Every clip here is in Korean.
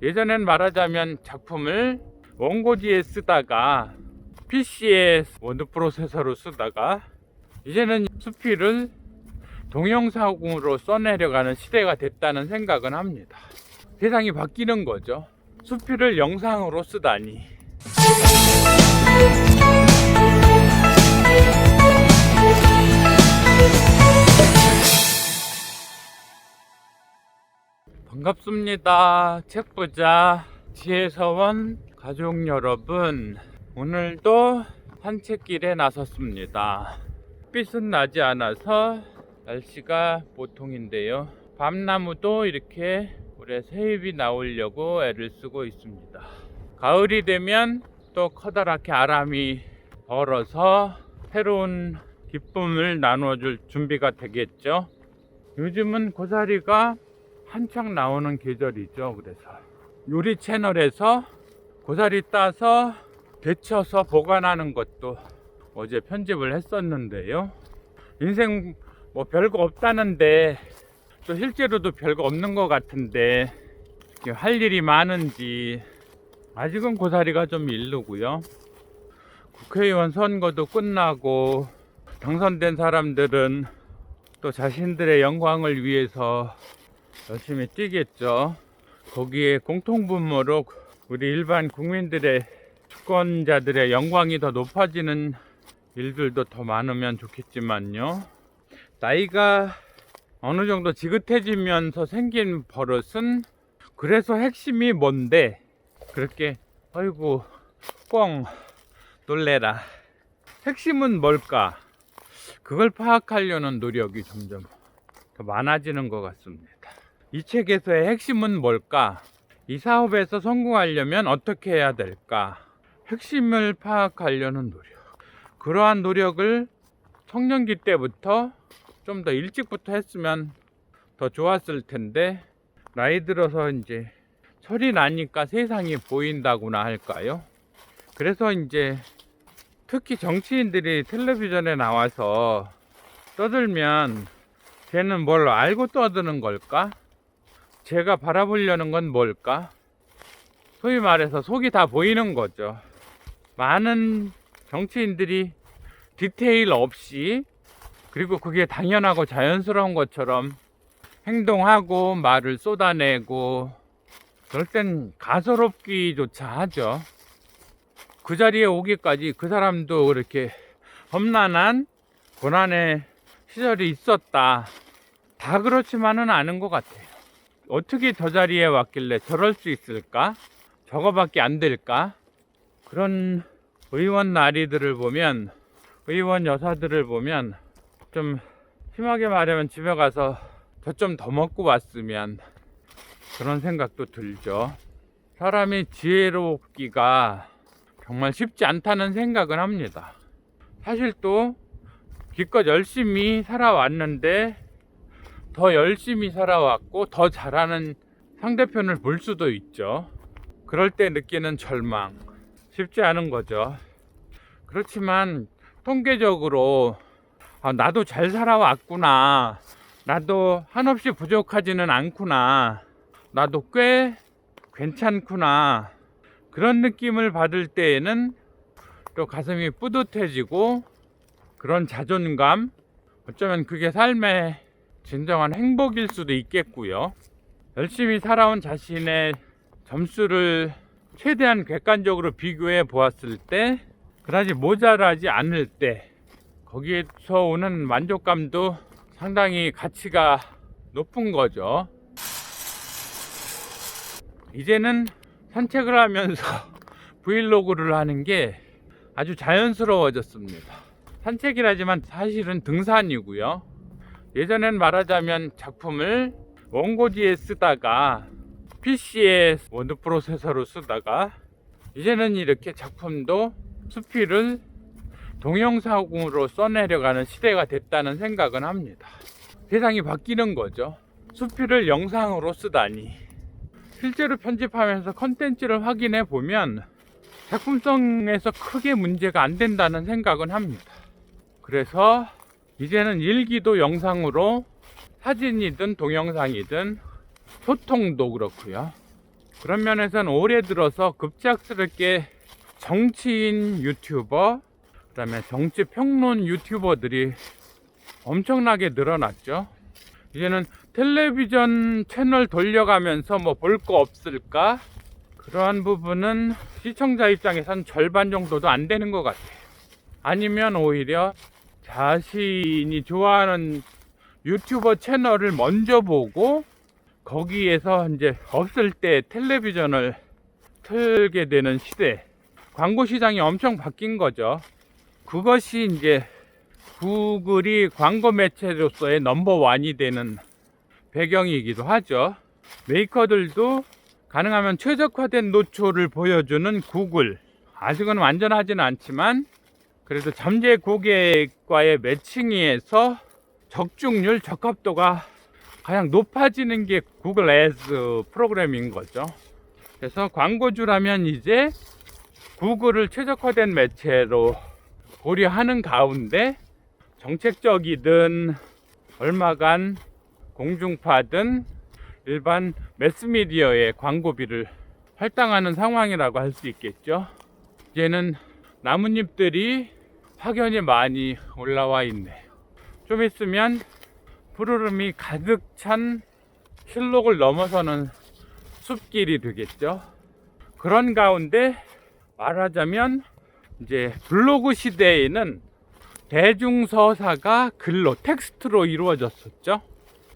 예전엔 말하자면 작품을 원고지에 쓰다가 PC에 워드 프로세서로 쓰다가 이제는 수필을 동영상으로 써내려가는 시대가 됐다는 생각은 합니다. 세상이 바뀌는 거죠. 수필을 영상으로 쓰다니. 반갑습니다. 책부자 지혜서원 가족 여러분. 오늘도 산책길에 나섰습니다. 빛은 나지 않아서 날씨가 보통인데요. 밤나무도 이렇게 올해 새잎이 나오려고 애를 쓰고 있습니다. 가을이 되면 또 커다랗게 아람이 벌어서 새로운 기쁨을 나눠줄 준비가 되겠죠. 요즘은 고사리가 한창 나오는 계절이죠. 그래서 요리 채널에서 고사리 따서 데쳐서 보관하는 것도 어제 편집을 했었는데요. 인생 뭐 별거 없다는데 또 실제로도 별거 없는 것 같은데 할 일이 많은지 아직은 고사리가 좀 일르고요. 국회의원 선거도 끝나고 당선된 사람들은 또 자신들의 영광을 위해서 열심히 뛰겠죠. 거기에 공통분모로 우리 일반 국민들의 주권자들의 영광이 더 높아지는 일들도 더 많으면 좋겠지만요. 나이가 어느 정도 지긋해지면서 생긴 버릇은 그래서 핵심이 뭔데 그렇게 아이고 뻥 놀래라. 핵심은 뭘까? 그걸 파악하려는 노력이 점점 더 많아지는 것 같습니다. 이 책에서의 핵심은 뭘까? 이 사업에서 성공하려면 어떻게 해야 될까? 핵심을 파악하려는 노력. 그러한 노력을 청년기 때부터 좀 더 일찍부터 했으면 더 좋았을 텐데, 나이 들어서 이제 철이 나니까 세상이 보인다고나 할까요? 그래서 이제 특히 정치인들이 텔레비전에 나와서 떠들면 쟤는 뭘 알고 떠드는 걸까? 제가 바라보려는 건 뭘까? 소위 말해서 속이 다 보이는 거죠. 많은 정치인들이 디테일 없이 그리고 그게 당연하고 자연스러운 것처럼 행동하고 말을 쏟아내고 그럴 땐 가소롭기조차 하죠. 그 자리에 오기까지 그 사람도 그렇게 험난한 고난의 시절이 있었다. 다 그렇지만은 않은 것 같아요. 어떻게 저 자리에 왔길래 저럴 수 있을까? 저거밖에 안 될까? 그런 의원 나리들을 보면, 의원 여사들을 보면, 좀 심하게 말하면 집에 가서 저 좀 더 먹고 왔으면 그런 생각도 들죠. 사람이 지혜롭기가 정말 쉽지 않다는 생각은 합니다. 사실 또 기껏 열심히 살아왔는데 더 열심히 살아왔고 더 잘하는 상대편을 볼 수도 있죠. 그럴 때 느끼는 절망. 쉽지 않은 거죠. 그렇지만 통계적으로 아, 나도 잘 살아왔구나. 나도 한없이 부족하지는 않구나. 나도 꽤 괜찮구나. 그런 느낌을 받을 때에는 또 가슴이 뿌듯해지고 그런 자존감, 어쩌면 그게 삶의 진정한 행복일 수도 있겠고요. 열심히 살아온 자신의 점수를 최대한 객관적으로 비교해 보았을 때, 그다지 모자라지 않을 때, 거기에서 오는 만족감도 상당히 가치가 높은 거죠. 이제는 산책을 하면서 브이로그를 하는 게 아주 자연스러워졌습니다. 산책이라지만 사실은 등산이고요. 예전엔 말하자면 작품을 원고지에 쓰다가 PC에 워드 프로세서로 쓰다가 이제는 이렇게 작품도 수필을 동영상으로 써내려가는 시대가 됐다는 생각은 합니다. 세상이 바뀌는 거죠. 수필을 영상으로 쓰다니. 실제로 편집하면서 컨텐츠를 확인해 보면 작품성에서 크게 문제가 안 된다는 생각은 합니다. 그래서 이제는 일기도 영상으로 사진이든 동영상이든 소통도 그렇고요. 그런 면에서는 올해 들어서 급작스럽게 정치인 유튜버, 그 다음에 정치 평론 유튜버들이 엄청나게 늘어났죠. 이제는 텔레비전 채널 돌려가면서 뭐 볼 거 없을까? 그러한 부분은 시청자 입장에선 절반 정도도 안 되는 것 같아요. 아니면 오히려 자신이 좋아하는 유튜버 채널을 먼저 보고 거기에서 이제 없을 때 텔레비전을 틀게 되는 시대. 광고 시장이 엄청 바뀐 거죠. 그것이 이제 구글이 광고 매체로서의 넘버원이 되는 배경이기도 하죠. 메이커들도 가능하면 최적화된 노출을 보여주는 구글. 아직은 완전하지는 않지만 그래도 잠재 고객과의 매칭에서 적중률, 적합도가 가장 높아지는 게 구글 애즈 프로그램인 거죠. 그래서 광고주라면 이제 구글을 최적화된 매체로 고려하는 가운데 정책적이든 얼마간 공중파든 일반 매스미디어의 광고비를 할당하는 상황이라고 할 수 있겠죠. 이제는 나뭇잎들이 확연히 많이 올라와 있네요. 좀 있으면 푸르름이 가득 찬 실록을 넘어서는 숲길이 되겠죠. 그런 가운데 말하자면 이제 블로그 시대에는 대중서사가 글로 텍스트로 이루어졌었죠.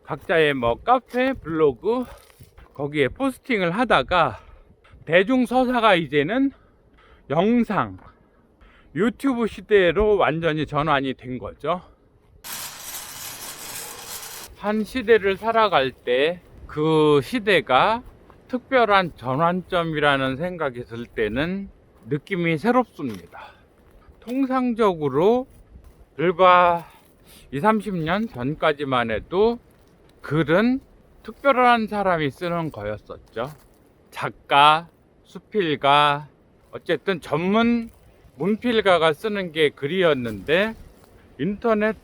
각자의 뭐 카페, 블로그 거기에 포스팅을 하다가 대중서사가 이제는 영상, 유튜브 시대로 완전히 전환이 된 거죠. 한 시대를 살아갈 때 그 시대가 특별한 전환점이라는 생각이 들 때는 느낌이 새롭습니다. 통상적으로 불과 20, 30년 전까지만 해도 글은 특별한 사람이 쓰는 거였었죠. 작가, 수필가, 어쨌든 전문 문필가가 쓰는 게 글이었는데 인터넷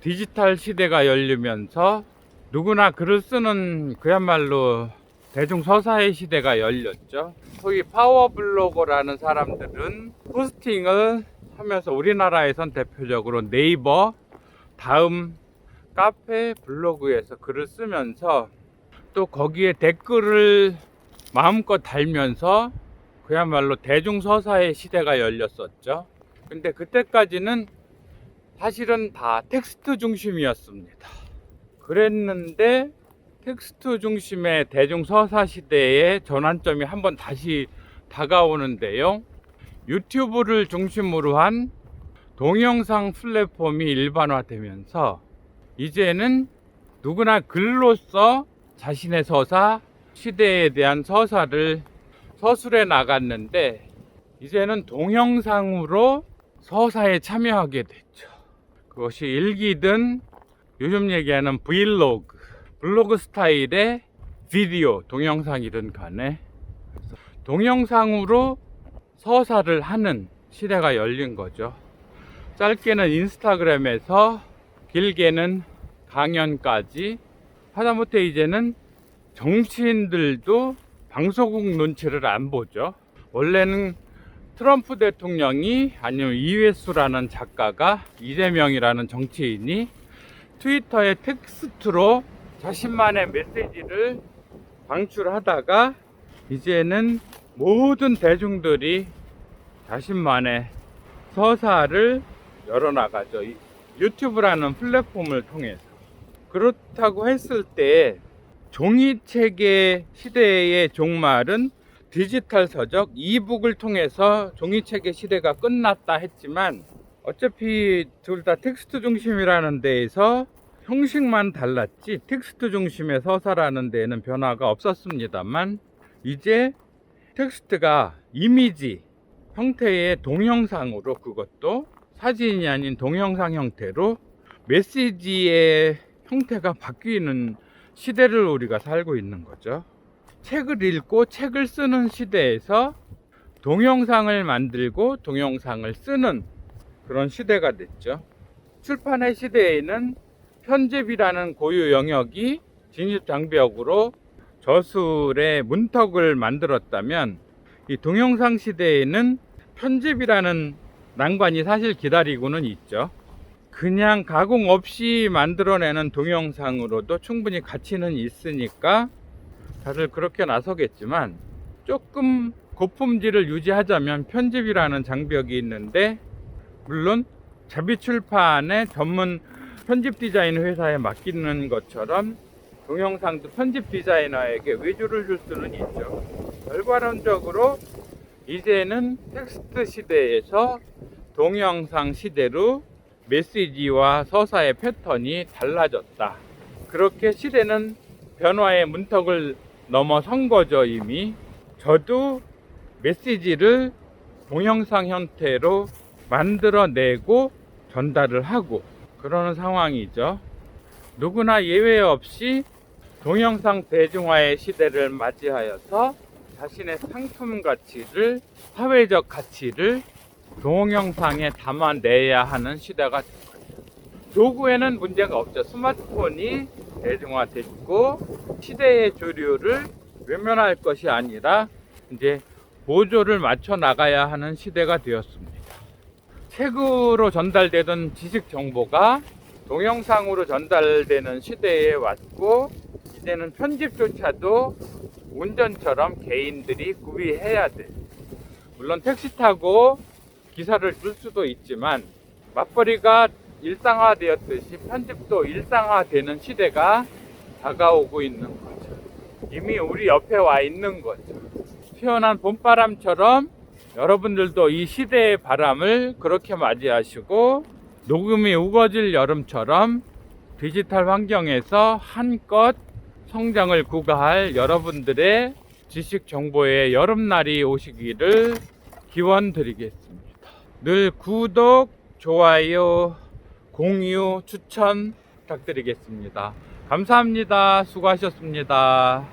디지털 시대가 열리면서 누구나 글을 쓰는 그야말로 대중서사의 시대가 열렸죠. 소위 파워블로거라는 사람들은 포스팅을 하면서 우리나라에선 대표적으로 네이버, 다음 카페, 블로그에서 글을 쓰면서 또 거기에 댓글을 마음껏 달면서 그야말로 대중서사의 시대가 열렸었죠. 근데 그때까지는 사실은 다 텍스트 중심이었습니다. 그랬는데 텍스트 중심의 대중서사 시대의 전환점이 한번 다시 다가오는데요. 유튜브를 중심으로 한 동영상 플랫폼이 일반화되면서 이제는 누구나 글로써 자신의 서사, 시대에 대한 서사를 서술해 나갔는데 이제는 동영상으로 서사에 참여하게 됐죠. 그것이 일기든 요즘 얘기하는 브이로그, 블로그 스타일의 비디오, 동영상이든 간에 동영상으로 서사를 하는 시대가 열린 거죠. 짧게는 인스타그램에서 길게는 강연까지 하다못해 이제는 정치인들도 방송국 눈치를 안 보죠. 원래는 트럼프 대통령이 아니면 이회수라는 작가가 이재명이라는 정치인이 트위터에 텍스트로 자신만의 메시지를 방출하다가 이제는 모든 대중들이 자신만의 서사를 열어나가죠. 이 유튜브라는 플랫폼을 통해서. 그렇다고 했을 때 종이책의 시대의 종말은 디지털 서적 이북을 통해서 종이책의 시대가 끝났다 했지만 어차피 둘 다 텍스트 중심이라는 데에서 형식만 달랐지 텍스트 중심의 서사라는 데에는 변화가 없었습니다만 이제 텍스트가 이미지 형태의 동영상으로 그것도 사진이 아닌 동영상 형태로 메시지의 형태가 바뀌는 시대를 우리가 살고 있는 거죠. 책을 읽고 책을 쓰는 시대에서 동영상을 만들고 동영상을 쓰는 그런 시대가 됐죠. 출판의 시대에는 편집이라는 고유 영역이 진입 장벽으로 저술의 문턱을 만들었다면 이 동영상 시대에는 편집이라는 난관이 사실 기다리고는 있죠. 그냥 가공 없이 만들어내는 동영상으로도 충분히 가치는 있으니까 다들 그렇게 나서겠지만 조금 고품질을 유지하자면 편집이라는 장벽이 있는데 물론 자비출판의 전문 편집 디자인 회사에 맡기는 것처럼 동영상도 편집 디자이너에게 외주를 줄 수는 있죠. 결과론적으로 이제는 텍스트 시대에서 동영상 시대로 메시지와 서사의 패턴이 달라졌다. 그렇게 시대는 변화의 문턱을 넘어선 거죠, 이미. 저도 메시지를 동영상 형태로 만들어내고 전달을 하고 그러는 상황이죠. 누구나 예외 없이 동영상 대중화의 시대를 맞이하여서 자신의 상품 가치를, 사회적 가치를 동영상에 담아내야 하는 시대가. 도구에는 문제가 없죠. 스마트폰이 대중화됐고 시대의 주류를 외면할 것이 아니라 이제 보조를 맞춰 나가야 하는 시대가 되었습니다. 책으로 전달되던 지식 정보가 동영상으로 전달되는 시대에 왔고 이제는 편집조차도 운전처럼 개인들이 구비해야 돼. 물론 택시 타고 기사를 줄 수도 있지만 맞벌이가 일상화되었듯이 편집도 일상화되는 시대가 다가오고 있는 거죠. 이미 우리 옆에 와 있는 거죠. 시원한 봄바람처럼 여러분들도 이 시대의 바람을 그렇게 맞이하시고 녹음이 우거질 여름처럼 디지털 환경에서 한껏 성장을 구가할 여러분들의 지식 정보의 여름날이 오시기를 기원 드리겠습니다. 늘 구독, 좋아요, 공유, 추천 부탁드리겠습니다. 감사합니다. 수고하셨습니다.